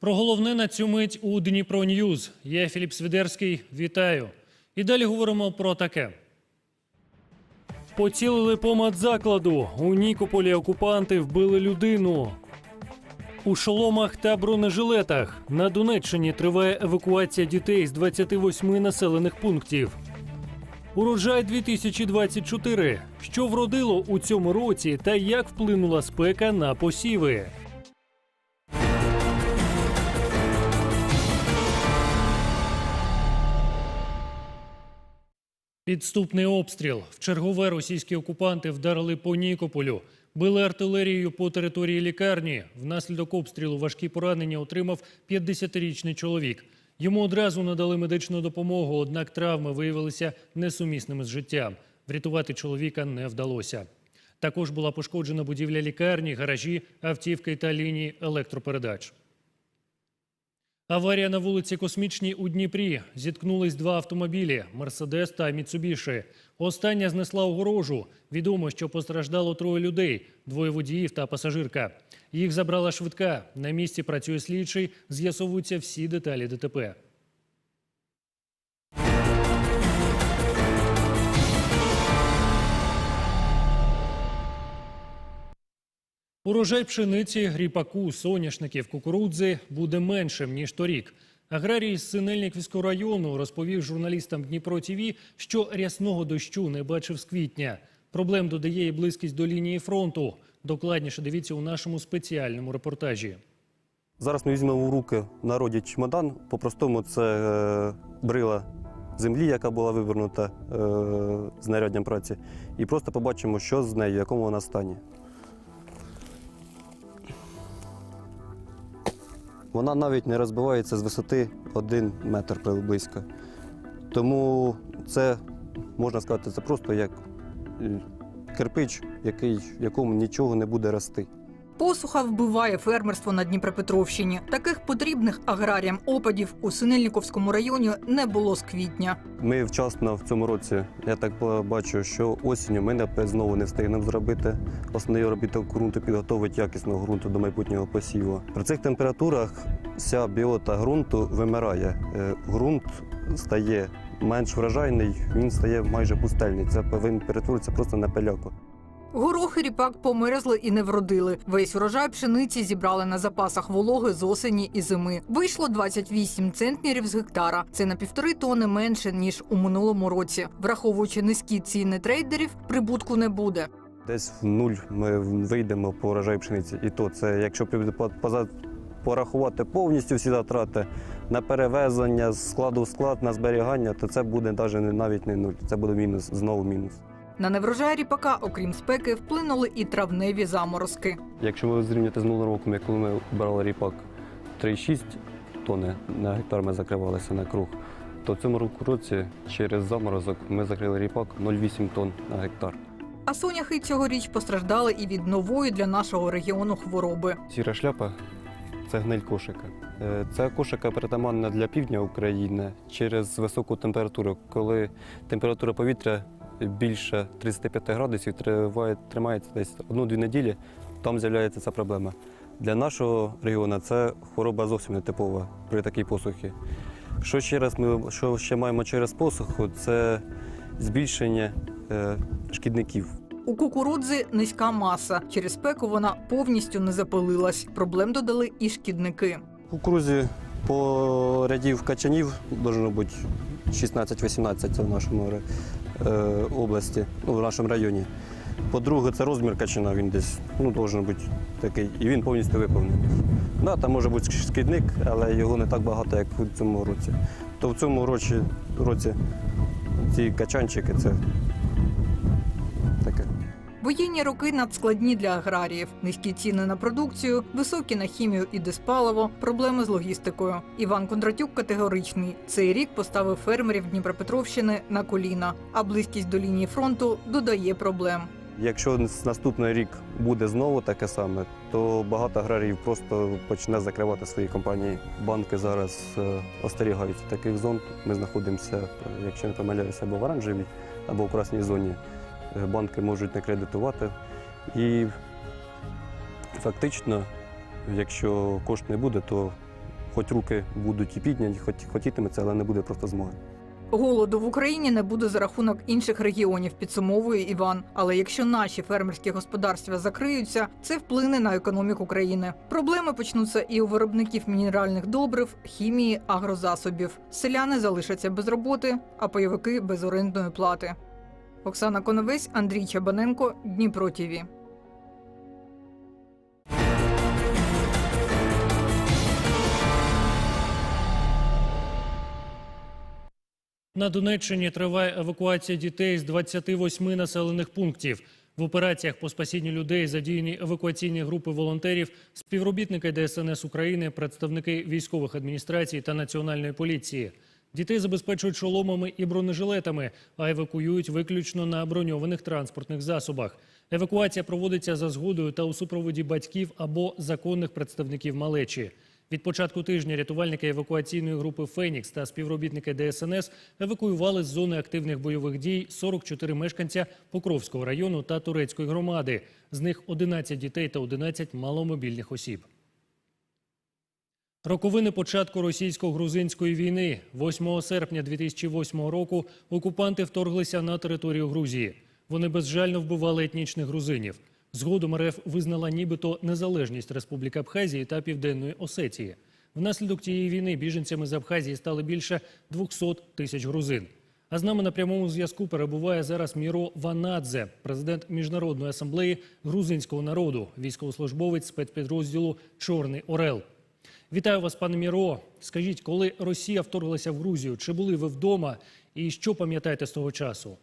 Про головне на цю мить у Дніпро Ньюз. Я Філіп Свідерський. Вітаю. І далі говоримо про таке. Поцілили по медзакладу. У Нікополі окупанти вбили людину. У шоломах та бронежилетах на Донеччині триває евакуація дітей з 28 населених пунктів. Урожай 2024. Що вродило у цьому році та як вплинула спека на посіви? Підступний обстріл. В чергове російські окупанти вдарили по Нікополю, били артилерією по території лікарні. Внаслідок обстрілу важкі поранення отримав 50-річний чоловік. Йому одразу надали медичну допомогу, однак травми виявилися несумісними з життям. Врятувати чоловіка не вдалося. Також була пошкоджена будівля лікарні, гаражі, автівки та лінії електропередач. Аварія на вулиці Космічній у Дніпрі. Зіткнулись два автомобілі Мерседес та Міцубіші. Остання знесла огорожу. Відомо, що постраждало троє людей: двоє водіїв та пасажирка. Їх забрала швидка. На місці працює слідчий. З'ясовуються всі деталі ДТП. Урожай пшениці, ріпаку, соняшників, кукурудзи буде меншим ніж торік. Аграрій з Синельниківського району розповів журналістам Дніпро ТІВІ, що рясного дощу не бачив з квітня. Проблем додає і близькість до лінії фронту. Докладніше дивіться у нашому спеціальному репортажі. Зараз ми візьмемо в руки в народі чемодан. По-простому це е, брила землі, яка була вивернута е, знаряддям праці, і просто побачимо, що з нею, в якому вона стані. Вона навіть не розбивається з висоти 1 метр приблизно. Тому це, можна сказати, це просто як е, кирпич, який, в якому нічого не буде рости. Посуха вбиває фермерство на Дніпропетровщині. Таких потрібних аграріям опадів у Синельниковському районі не було з квітня. Ми вчасно в цьому році, я так бачу, що осінню ми знову не встигнемо зробити основний робіт ґрунту, підготовити якісного ґрунту до майбутнього посіву. При цих температурах вся біота ґрунту вимирає. Е, Ґрунт стає менш врожайний, він стає майже пустельний. Це він перетворюється просто на пиляку. Горох і ріпак померзли і не вродили. Весь урожай пшениці зібрали на запасах вологи з осені і зими. Вийшло 28 центнерів з гектара. Це на півтори тони менше ніж у минулому році. Враховуючи низькі ціни трейдерів, прибутку не буде. Десь в нуль ми вийдемо по урожаю пшениці. І то це, якщо порахувати повністю всі затрати на перевезення з складу в склад, на зберігання, то це буде навіть не навіть не нуль. Це буде мінус, знову мінус. На неврожай ріпака, окрім спеки, вплинули і травневі заморозки. Якщо ви зрівняти з минулим роком, як коли ми брали ріпак 3,6 тонни на гектар ми закривалися на круг, то в цьому році через заморозок ми закрили ріпак 0,8 тонн на гектар. А соняхи цьогоріч постраждали і від нової для нашого регіону хвороби. Сіра шляпа це гниль кошика. Е, Ця кошика притаманна для півдня України через високу температуру. Коли температура повітря більше 35 градусів, триває, тримається десь одну-дві неділі, там з'являється ця проблема. Для нашого регіону це хвороба зовсім не типова при такій посухі. Що ще раз ми що ще маємо через посуху, це збільшення е, шкідників. У кукурудзи низька маса. Через спеку вона повністю не запилилась. Проблем додали і шкідники. У кукурузі по рядів качанів должно бути 16-18 в нашому області, ну, в нашому районі. По-друге, це розмір качана, він десь ну, должен бути такий, і він повністю виповнений. Да, там може бути шкідник, але його не так багато, як у цьому році. То в цьому році, році ці качанчики це таке. Воєнні роки надскладні для аграріїв. Низькі ціни на продукцію, високі на хімію і диспаливо, проблеми з логістикою. Іван Кондратюк категоричний. Цей рік поставив фермерів Дніпропетровщини на коліна, а близькість до лінії фронту додає проблем. Якщо наступний рік буде знову таке саме, то багато аграріїв просто почне закривати свої компанії. Банки зараз е, остерігаються таких зон. Ми знаходимося, е, якщо не помиляюся, або в оранжевій, або в красній зоні. Е, Банки можуть не кредитувати. І фактично, якщо кошт не буде, то хоч руки будуть і підняті, хоч хотітиметься, але не буде просто змоги. Голоду в Україні не буде за рахунок інших регіонів, підсумовує Іван. Але якщо наші фермерські господарства закриються, це вплине на економіку країни. Проблеми почнуться і у виробників мінеральних добрив, хімії, агрозасобів. Селяни залишаться без роботи, а пайовики без орендної плати. Оксана Коновець, Андрій Чабаненко, Дніпро ТІВІ. На Донеччині триває евакуація дітей з 28 населених пунктів. В операціях по спасінню людей задіяні евакуаційні групи волонтерів, співробітники ДСНС України, представники військових адміністрацій та національної поліції. Дітей забезпечують шоломами і бронежилетами, а евакуюють виключно на броньованих транспортних засобах. Евакуація проводиться за згодою та у супроводі батьків або законних представників малечі. Від початку тижня рятувальники евакуаційної групи Фенікс та співробітники ДСНС евакуювали з зони активних бойових дій 44 мешканця Покровського району та Турецької громади. З них 11 дітей та 11 маломобільних осіб. Роковини початку російсько-грузинської війни 8 серпня 2008 року окупанти вторглися на територію Грузії. Вони безжально вбивали етнічних грузинів. Згодом РФ визнала нібито незалежність Республік Абхазії та Південної Осетії. Внаслідок цієї війни біженцями з Абхазії стали більше 200 тисяч грузин. А з нами на прямому зв'язку перебуває зараз Міро Ванадзе, президент Міжнародної асамблеї грузинського народу, військовослужбовець спецпідрозділу Чорний Орел. Вітаю вас, пане Міро. Скажіть, коли Росія вторглася в Грузію, чи були ви вдома і що пам'ятаєте з того часу?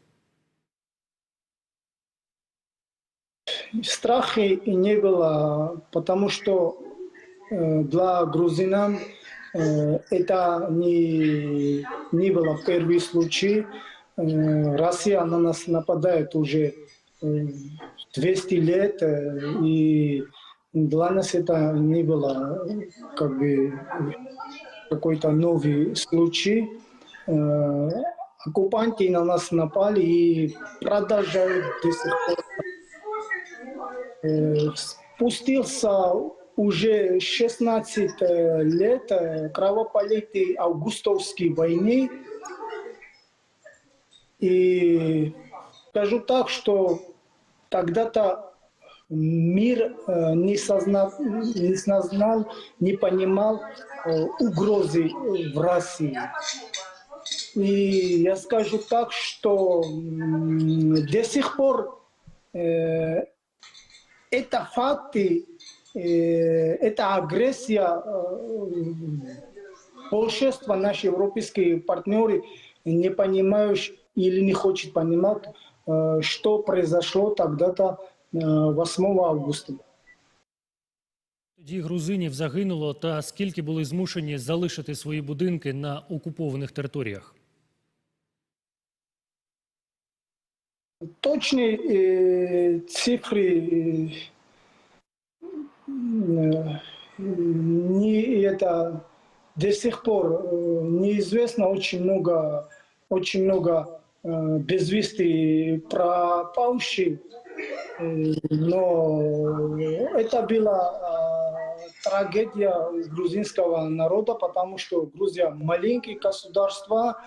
Страха и не было, потому что э, для грузинам э, это не, не было первый случай. Э, Россия на нас нападает уже э, 200 лет, э, и для нас это не было как бы какой-то новый случай. Э, Оккупанты на нас напали и продолжают до сих пор Э, спустился уже 16 э, лет кровопролитной августовской войны. И скажу так, что когда-то мир э, не, созна- не сознал, не понимал э, угрозы в России. И я скажу так, что до сих пор э, это факты, э, это агрессия э, большинства наших европейских партнеры не понимают или не хочет понимать, э, что произошло тогда-то 8 августа. Тоді грузинів загинуло та скільки були змушені залишити свої будинки на окупованих територіях? Точные э, цифры э, э, не это до сих пор э, неизвестно очень много очень много э, без вести пропавших, Э, Но это была э, трагедия грузинского народа, потому что Грузия маленькое государство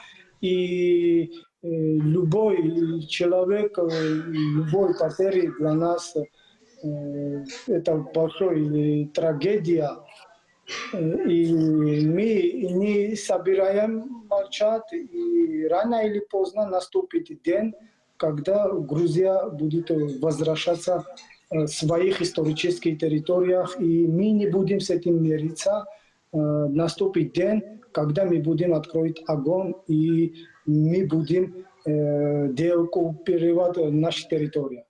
и э, любой человек, э, любой потеря для нас э, это большая трагедия. Э, И мы не собираем молчать, и рано или поздно наступит день, когда Грузия будет возвращаться э, в своих исторических территориях, и мы не будем с этим мириться. Э, Наступит день, когда мы будем открыть огонь, и мы будем э, деоккупировать наши территории.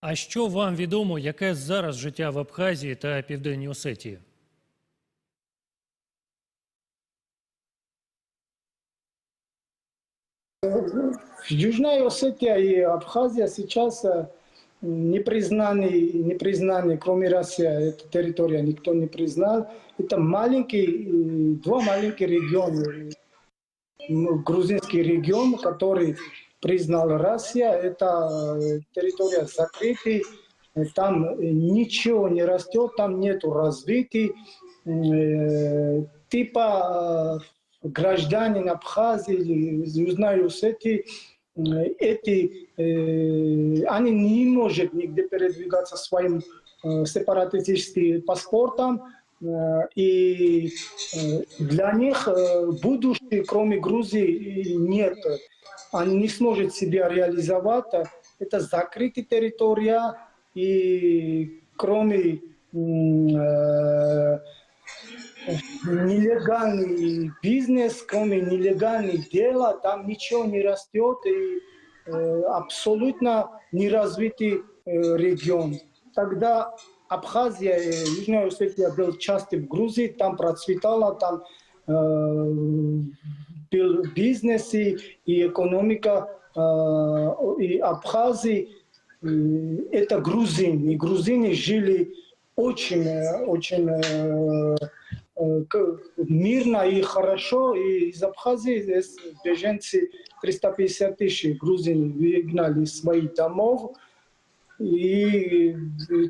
А що вам відомо, яке зараз життя в Абхазії та Південній Осетії? Южная Осетия и Абхазия сейчас э, не признаны, не признаны, кроме России, эта территория никто не признал. Это маленький, э, два маленьких региона. Ну, Грузинский регион, который признал Россия, это э, территория закрытая, э, там ничего не растет, там нету развития, типа гражданин Абхазии Осетии, э, эти, э, они не могут нигде передвигаться своим э, сепаратистическим паспортом, Э, и для них будущего, кроме Грузии, нет. Они не смогут себя реализовать. Это закрытая территория, и кроме э, нелегальный бизнес, кроме нелегальных дел, там ничего не растет, и э, абсолютно неразвитый э, регион. Тогда Абхазия, э, Южная Осетия был частью в Грузии, там процветала, там э, был бизнес и, и экономика, э, и Абхазии, это грузин, и грузины жили очень, э, очень э, мирно и хорошо, и из Абхазии здесь беженцы 350 тысяч грузин выгнали из своих домов, и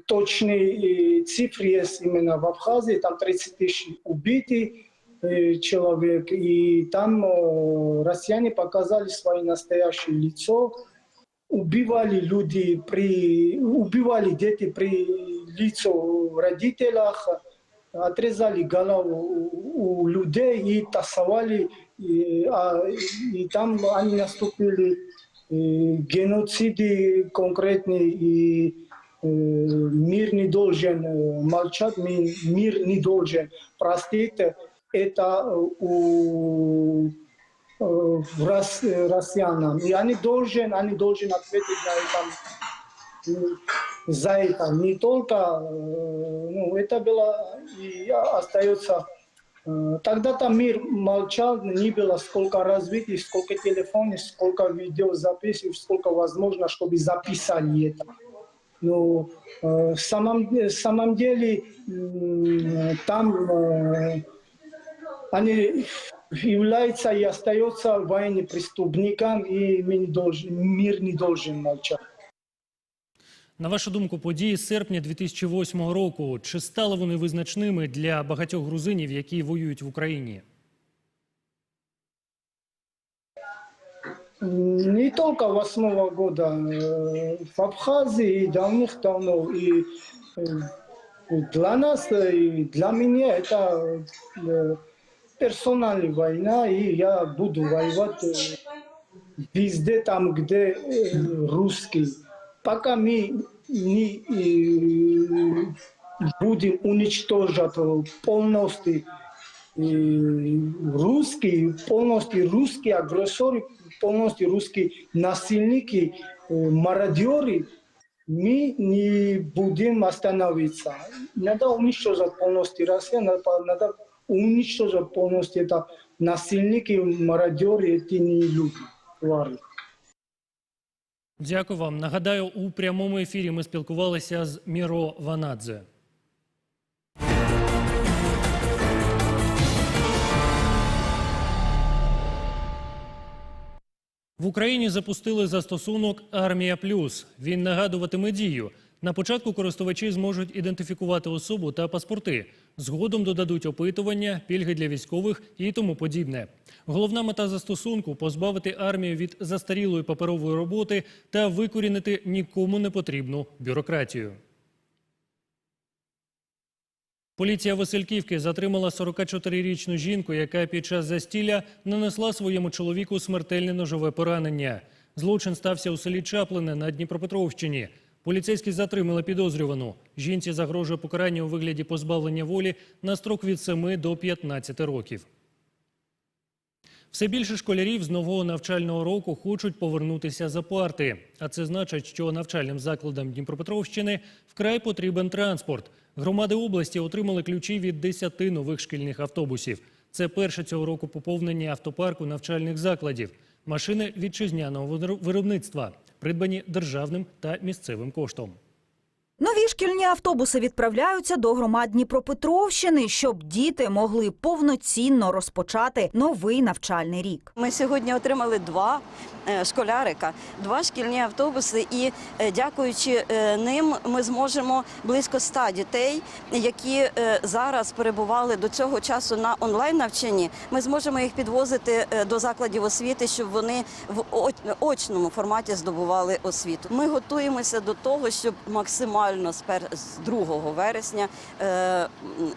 точные э, цифры есть именно в Абхазии, там 30 тысяч убитых э, человек, и там э, россияне показали свое настоящее лицо, убивали люди при, убивали дети при лицо родителях, отрезали голову у, у людей и тасовали, и, а, и там они наступили и, геноциды конкретные, и э, мир не должен молчать, ми- мир не должен простить. Это э, у в рос- россиянам. И они должны, они должны ответить на это, за это. Не только, э, ну, это было и остается. Э, Тогда-то мир молчал, не было сколько развития, сколько телефонов, сколько видеозаписей, сколько возможно, чтобы записали это. Но э, в самом, самом деле там они являются и остаются военным преступником, и мы не должен, мир не должен молчать. На вашу думку, події з серпня 2008 року чи стали вони визначними для багатьох грузинів, які воюють в Україні? Не только восьмого года, э, в Абхазии и давных-давно. И э, для нас, э, и для меня это э, персональная война, и я буду воевать э, везде там, где э, русский. Пока мы не э, будем уничтожать полностью э, русские, полностью русские агрессоры, полностью русские насильники, э, мародеры, мы не будем остановиться. Надо уничтожить полностью Россию, надо, надо уничтожить полностью это насильники, мародеры, эти не люди, твари. Дякую вам. Нагадаю, у прямому ефірі ми спілкувалися з Міро Ванадзе. В Україні запустили застосунок Армія Плюс. Він нагадуватиме дію. На початку користувачі зможуть ідентифікувати особу та паспорти. Згодом додадуть опитування, пільги для військових і тому подібне. Головна мета застосунку позбавити армію від застарілої паперової роботи та викорінити нікому не потрібну бюрократію. Поліція Васильківки затримала 44-річну жінку, яка під час застілля нанесла своєму чоловіку смертельне ножове поранення. Злочин стався у селі Чаплине на Дніпропетровщині. Поліцейські затримали підозрювану. Жінці загрожує покарання у вигляді позбавлення волі на строк від 7 до 15 років. Все більше школярів з нового навчального року хочуть повернутися за парти. А це значить, що навчальним закладам Дніпропетровщини вкрай потрібен транспорт. Громади області отримали ключі від 10 нових шкільних автобусів. Це перше цього року поповнення автопарку навчальних закладів. Машини вітчизняного виро- виробництва, придбані державним та місцевим коштом. Нові шкільні автобуси відправляються до громад Дніпропетровщини, щоб діти могли повноцінно розпочати новий навчальний рік. Ми сьогодні отримали два е, школярика, два шкільні автобуси, і е, дякуючи е, ним, ми зможемо близько ста дітей, які зараз перебували до цього часу на онлайн навчанні. Ми зможемо їх підвозити до закладів освіти, щоб вони в очному форматі здобували освіту. Ми готуємося до того, щоб максимально пер- з 2 вересня е,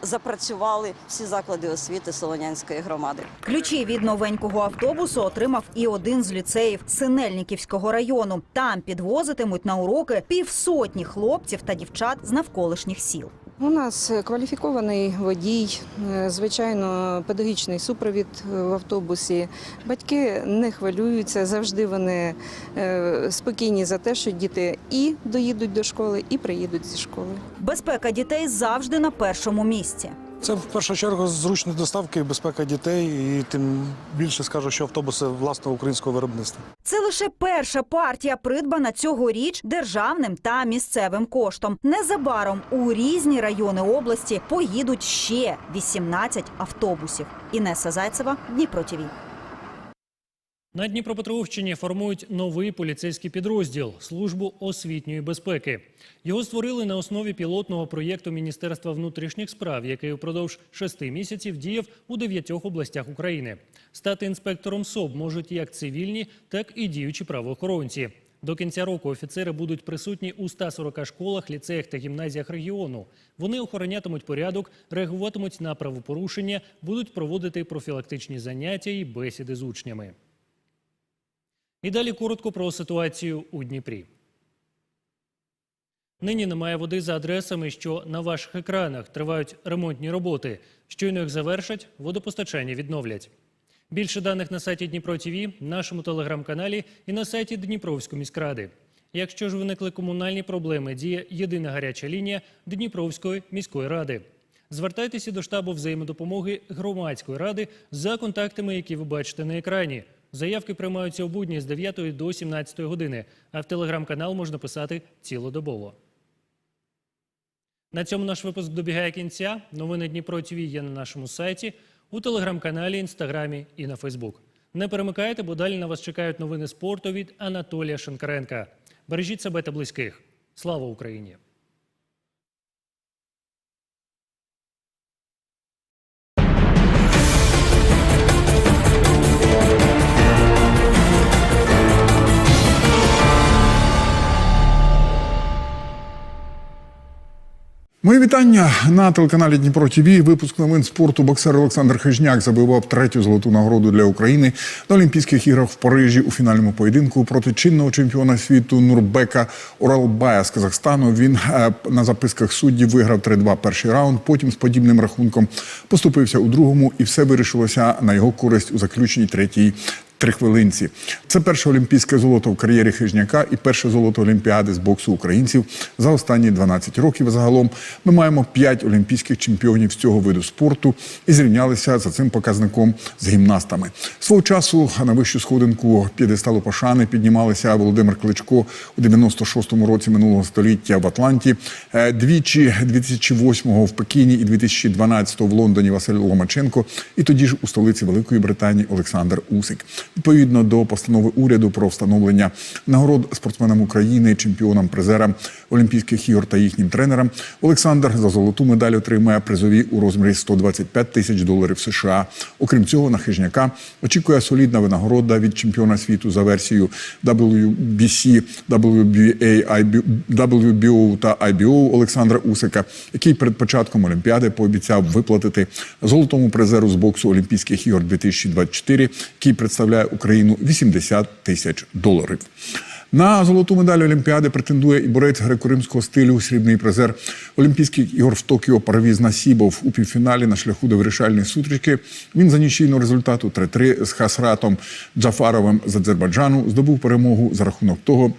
запрацювали всі заклади освіти Солонянської громади. Ключі від новенького автобусу отримав і один з ліцеїв Синельниківського району. Там підвозитимуть на уроки півсотні хлопців та дівчат з навколишніх сіл. У нас е, кваліфікований водій, е, звичайно, педагогічний супровід е, в автобусі. Батьки не хвилюються, завжди вони спокійні за те, що діти і доїдуть до школи, і приїдуть зі школи. Безпека дітей завжди на першому місці. Це в першу чергу зручні доставки, безпека дітей, і тим більше скажу, що автобуси власного українського виробництва. Це лише перша партія, придбана цьогоріч державним та місцевим коштом. Незабаром у різні райони області поїдуть ще 18 автобусів. Інеса Зайцева, Дніпро ТІВІ. На Дніпропетровщині формують новий поліцейський підрозділ службу освітньої безпеки. Його створили на основі пілотного проєкту Міністерства внутрішніх справ, який упродовж шести місяців діяв у дев'ятьох областях України. Стати інспектором СОБ можуть як цивільні, так і діючі правоохоронці. До кінця року офіцери будуть присутні у 140 школах, ліцеях та гімназіях регіону. Вони охоронятимуть порядок, реагуватимуть на правопорушення, будуть проводити профілактичні заняття і бесіди з учнями. І далі коротко про ситуацію у Дніпрі. Нині немає води за адресами, що на ваших екранах тривають ремонтні роботи. Щойно їх завершать, водопостачання відновлять. Більше даних на сайті Дніпро ТІВІ, нашому телеграм-каналі і на сайті Дніпровської міськради. Якщо ж виникли комунальні проблеми, діє єдина гаряча лінія Дніпровської міської ради. Звертайтеся до штабу взаємодопомоги громадської ради за контактами, які ви бачите на екрані. Заявки приймаються у будні з 9 до 17 години, а в телеграм-канал можна писати цілодобово. На цьому наш випуск добігає кінця. Новини Дніпро ТВ є на нашому сайті, у телеграм-каналі, інстаграмі і на Фейсбук. Не перемикайте, бо далі на вас чекають новини спорту від Анатолія Шенкаренка. Бережіть себе та близьких. Слава Україні! Мої вітання на телеканалі Дніпро ТВ. Випуск новин спорту. Боксер Олександр Хижняк забивав третю золоту нагороду для України на Олімпійських іграх в Парижі у фінальному поєдинку проти чинного чемпіона світу Нурбека Оралбая з Казахстану. Він е, на записках суддів виграв 3-2 перший раунд. Потім з подібним рахунком поступився у другому, і все вирішилося на його користь у заключній третій трихвилинці. Це перше олімпійське золото в кар'єрі Хижняка і перше золото Олімпіади з боксу українців за останні 12 років. Загалом ми маємо 5 олімпійських чемпіонів з цього виду спорту і зрівнялися за цим показником з гімнастами. Свого часу на вищу сходинку п'єдесталу пошани піднімалися Володимир Кличко у 96-му році минулого століття в Атланті. Е, Двічі 2008-го в Пекіні і 2012-го в Лондоні Василь Ломаченко, і тоді ж у столиці Великої Британії Олександр Усик. Відповідно до постанови уряду про встановлення нагород спортсменам України, чемпіонам, призерам Олімпійських ігор та їхнім тренерам, Олександр за золоту медаль отримає призові у розмірі 125 тисяч доларів США. Окрім цього, на хижняка очікує солідна винагорода від чемпіона світу за версією WBC, WBA, WBO та IBO Олександра Усика, який перед початком Олімпіади пообіцяв виплатити золотому призеру з боксу Олімпійських ігор 2024, який представляє Україну 80 тисяч доларів. На золоту медаль Олімпіади претендує і борець греко-римського стилю, срібний призер Олімпійських ігор в Токіо Парвіз Насібов у півфіналі на шляху до вирішальної сутрічки. Він за нічийного результату 3-3 з Хасратом Джафаровим з Азербайджану здобув перемогу за рахунок того.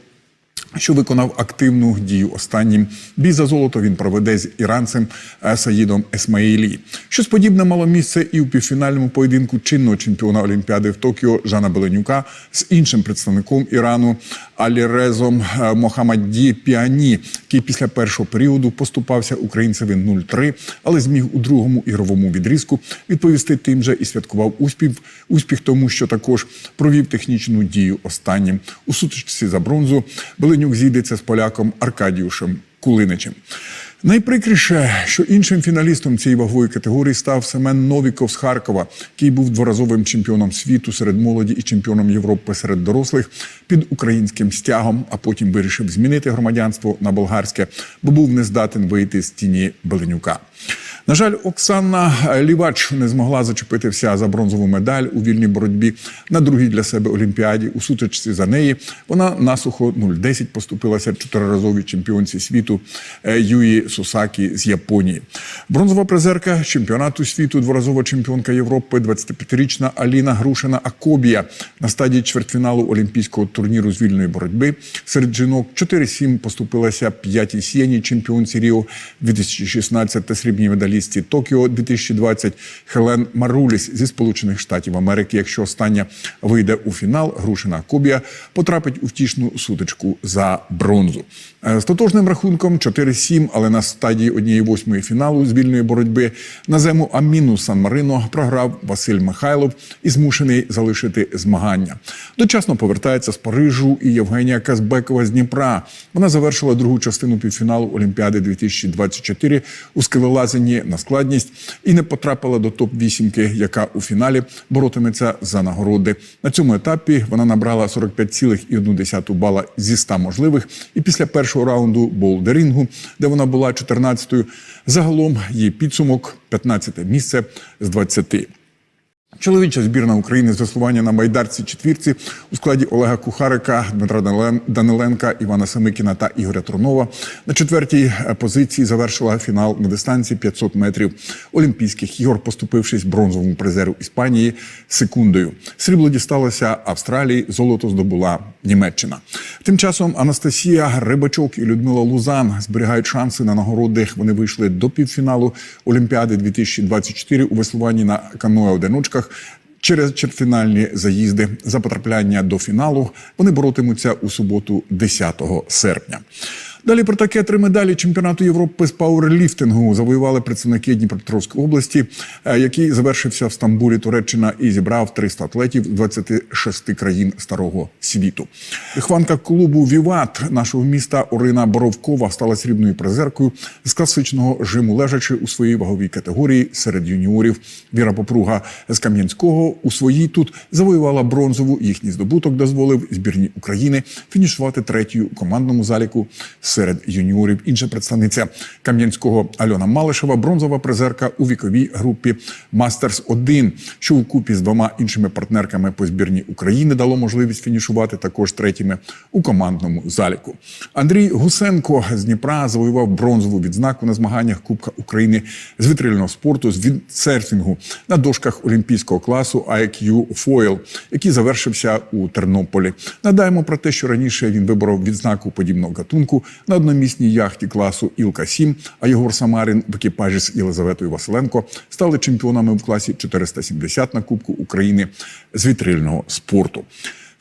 Що виконав активну дію останнім. Бій за золото він проведе з іранцем е, Саїдом Есмаїлі. Щось подібне мало місце і у півфінальному поєдинку чинного чемпіона Олімпіади в Токіо Жана Беленюка з іншим представником Ірану Алірезом е, Мохамаді Піані, який після першого періоду поступався українцеві 0-3, але зміг у другому ігровому відрізку відповісти тим же і святкував успіх, успіх тому, що також провів технічну дію останнім. У сутичці за бронзу Беленюк зійдеться з поляком Аркадіушем Кулиничем. Найприкріше, що іншим фіналістом цієї вагової категорії став Семен Новіков з Харкова, який був дворазовим чемпіоном світу серед молоді і чемпіоном Європи серед дорослих під українським стягом, а потім вирішив змінити громадянство на болгарське, бо був не здатен вийти з тіні Беленюка. На жаль, Оксана Лівач не змогла зачепитися за бронзову медаль у вільній боротьбі на другій для себе олімпіаді. У сутичці за неї вона насухо 0-10 поступилася чотириразовій чемпіонці світу е, Юї Сусакі з Японії. Бронзова призерка чемпіонату світу, дворазова чемпіонка Європи, 25-річна Аліна Грушина Акобія на стадії чвертьфіналу олімпійського турніру з вільної боротьби серед жінок 4-7 поступилася п'ятій сіяній чемпіонці Ріо 2016 та срібній медалістці Токіо 2020 Хелен Маруліс зі Сполучених Штатів Америки. Якщо остання вийде у фінал, Грушина Кубія потрапить у втішну сутичку за бронзу. Е, З тотожним рахунком 4-7, але на стадії однієї восьмої фіналу з вільної боротьби на зему Аміну Сан-Марино програв Василь Михайлов і змушений залишити змагання. Дочасно повертається з Парижу і Євгенія Казбекова з Дніпра. Вона завершила другу частину півфіналу Олімпіади 2024 у скелелазенні на складність і не потрапила до топ вісімки, яка у фіналі боротиметься за нагороди. На цьому етапі вона набрала 45,1 бала зі 100 можливих. І після першого раунду болдерінгу, де вона була 14-ю, загалом її підсумок 15 місце з 20. Чоловіча збірна України з веслування на байдарці четвірці у складі Олега Кухарика, Дмитра Данилен- Даниленка, Івана Самикіна та Ігоря Тронова на четвертій е, позиції завершила фінал на дистанції 500 метрів Олімпійських ігор, поступившись бронзовому призеру Іспанії секундою. Срібло дісталося Австралії, золото здобула Німеччина. Тим часом Анастасія Рибачок і Людмила Лузан зберігають шанси на нагороди. Вони вийшли до півфіналу Олімпіади 2024 у веслуванні на каное одиночках. Через чвертьфінальні заїзди за потрапляння до фіналу вони боротимуться у суботу, 10 серпня. Далі про таке три медалі чемпіонату Європи з пауерліфтингу завоювали представники Дніпропетровської області, е, який завершився в Стамбулі, Туреччина, і зібрав 300 атлетів з 26 країн старого світу. Вихванка клубу Віват нашого міста Орина Боровкова стала срібною призеркою з класичного жиму лежачи у своїй ваговій категорії серед юніорів. Віра Попруга з Кам'янського у своїй тут завоювала бронзову. Їхній здобуток дозволив збірні України фінішувати третьою командному заліку серед юніорів. Інша представниця Кам'янського Альона Малишева, бронзова призерка у віковій групі Мастерс 1 що у купі з двома іншими партнерками по збірні України дало можливість фінішувати також третіми у командному заліку. Андрій Гусенко з Дніпра завоював бронзову відзнаку на змаганнях Кубка України з вітрильного спорту з віндсерфінгу на дошках олімпійського класу IQ Foil, який завершився у Тернополі. Надаємо про те, що раніше він виборов відзнаку подібного гатунку на одномісній яхті класу Ілка 7 а Єгор Самарин в екіпажі з Єлизаветою Василенко стали чемпіонами в класі 470 на Кубку України з вітрильного спорту.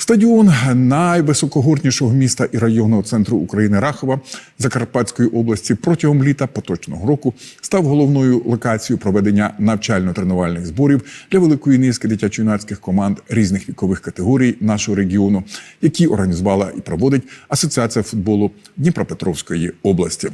Стадіон найвисокогорнішого міста і районного центру України Рахова Закарпатської області протягом літа поточного року став головною локацією проведення навчально-тренувальних зборів для великої низки дитячо-юнацьких команд різних вікових категорій нашого регіону, які організувала і проводить Асоціація футболу Дніпропетровської області.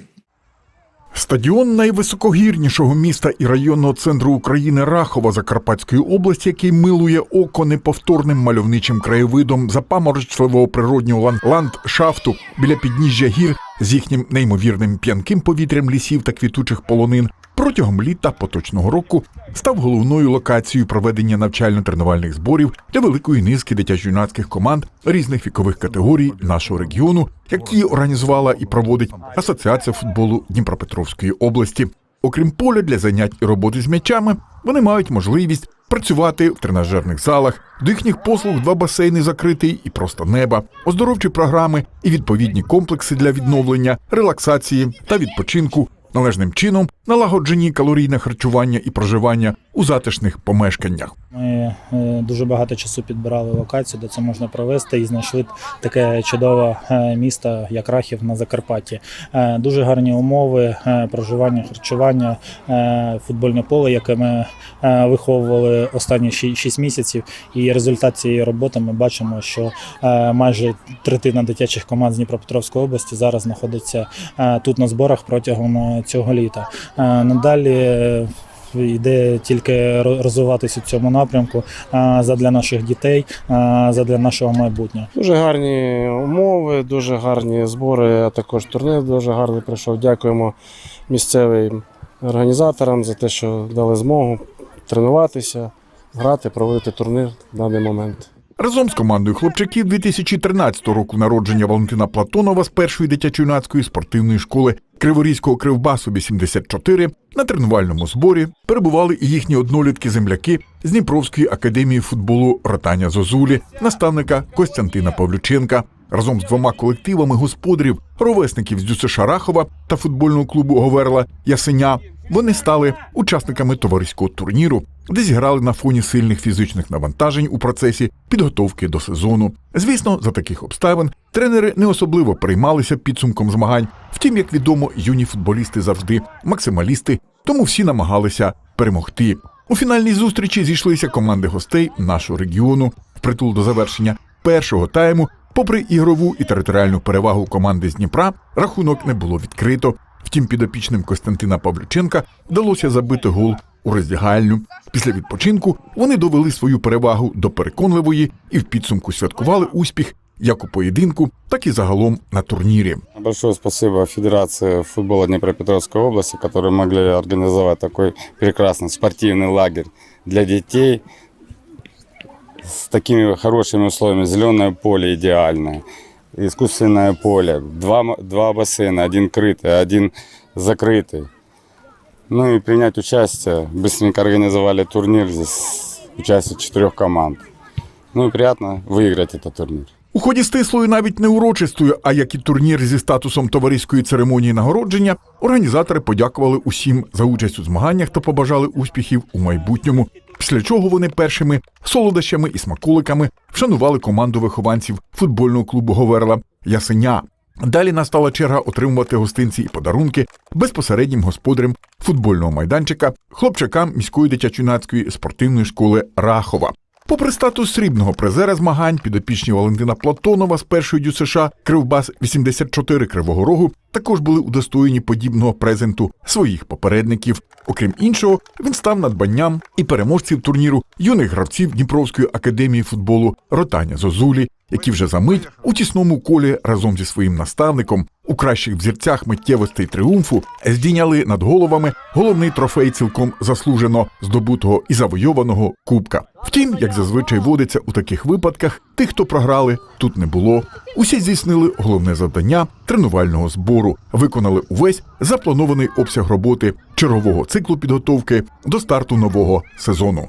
Стадіон найвисокогірнішого міста і районного центру України Рахова Закарпатської області, який милує око неповторним мальовничим краєвидом запаморочливого природнього ландшафту біля підніжжя гір з їхнім неймовірним п'янким повітрям лісів та квітучих полонин. Протягом літа поточного року став головною локацією проведення навчально-тренувальних зборів для великої низки дитячо-юнацьких команд різних вікових категорій нашого регіону, які організувала і проводить Асоціація футболу Дніпропетровської області. Окрім поля для занять і роботи з м'ячами, вони мають можливість працювати в тренажерних залах. До їхніх послуг два басейни закритий і просто неба, оздоровчі програми і відповідні комплекси для відновлення, релаксації та відпочинку. Належним чином налагоджені калорійне харчування і проживання у затишних помешканнях. Ми е, дуже багато часу підбирали локацію, де це можна провести, і знайшли таке чудове е, місто, як Рахів на Закарпатті. Е, Дуже гарні умови проживання, харчування, футбольне поле, яке ми виховували останні 6 місяців. І результат цієї роботи ми бачимо, що майже третина дитячих команд з Дніпропетровської області зараз знаходиться тут на зборах протягом цього літа. Надалі. Е, Йде тільки розвиватися у цьому напрямку задля наших дітей, задля нашого майбутнього. Дуже гарні умови, дуже гарні збори, а також турнір дуже гарний пройшов. Дякуємо місцевим організаторам за те, що дали змогу тренуватися, грати, проводити турнір в даний момент. Разом з командою хлопчаків 2013 року народження Валентина Платонова з першої дитячо-юнацької спортивної школи Криворізького кривбасу 84 на тренувальному зборі перебували і їхні однолітки-земляки з Дніпровської академії футболу Ротаня Зозулі, наставника Костянтина Павлюченка. Разом з двома колективами господарів, ровесників з ДЮСШ Рахова та футбольного клубу Говерла Ясеня вони стали учасниками товариського турніру, де зіграли на фоні сильних фізичних навантажень у процесі підготовки до сезону. Звісно, за таких обставин тренери не особливо приймалися підсумком змагань. Втім, як відомо, юні футболісти завжди максималісти, тому всі намагалися перемогти. У фінальній зустрічі зійшлися команди гостей нашого регіону впритул до завершення першого тайму. Попри ігрову і територіальну перевагу команди з Дніпра, рахунок не було відкрито. Втім, підопічним Костянтина Павлюченка вдалося забити гол у роздягальню. Після відпочинку вони довели свою перевагу до переконливої і в підсумку святкували успіх як у поєдинку, так і загалом на турнірі. Большое спасибо Федерации футбола Днепропетровской области, которые могли организовать такой прекрасный спортивный лагерь для детей с такими хорошими условиями. Зеленое поле идеальное, искусственное поле, два, м- два бассейна, один крытый, один закрытый. Ну и принять участие. Быстренько организовали турнир, здесь участие четырех команд. Ну и приятно выиграть этот турнир. У ході стислої, навіть не урочистої, а як і турнір зі статусом товариської церемонії нагородження, організатори подякували усім за участь у змаганнях та побажали успіхів у майбутньому. Після чого вони першими солодощами і смаколиками вшанували команду вихованців футбольного клубу Говерла Ясеня. Далі настала черга отримувати гостинці і подарунки безпосереднім господарям футбольного майданчика, хлопчакам міської дитячо-юнацької спортивної школи Рахова. Попри статус срібного призера змагань, підопічні Валентина Платонова з першої дю США Кривбас 84 Кривого Рогу також були удостоєні подібного презенту своїх попередників. Окрім іншого, він став надбанням і переможців турніру юних гравців Дніпровської академії футболу Ротаня Зозулі, які вже за мить у тісному колі разом зі своїм наставником у кращих взірцях миттєвостей тріумфу здійняли над головами головний трофей цілком заслужено здобутого і завойованого кубка. Втім, як зазвичай водиться у таких випадках, тих, хто програли, тут не було. Усі здійснили головне завдання тренувального збору, виконали увесь запланований обсяг роботи чергового циклу підготовки до старту нового сезону.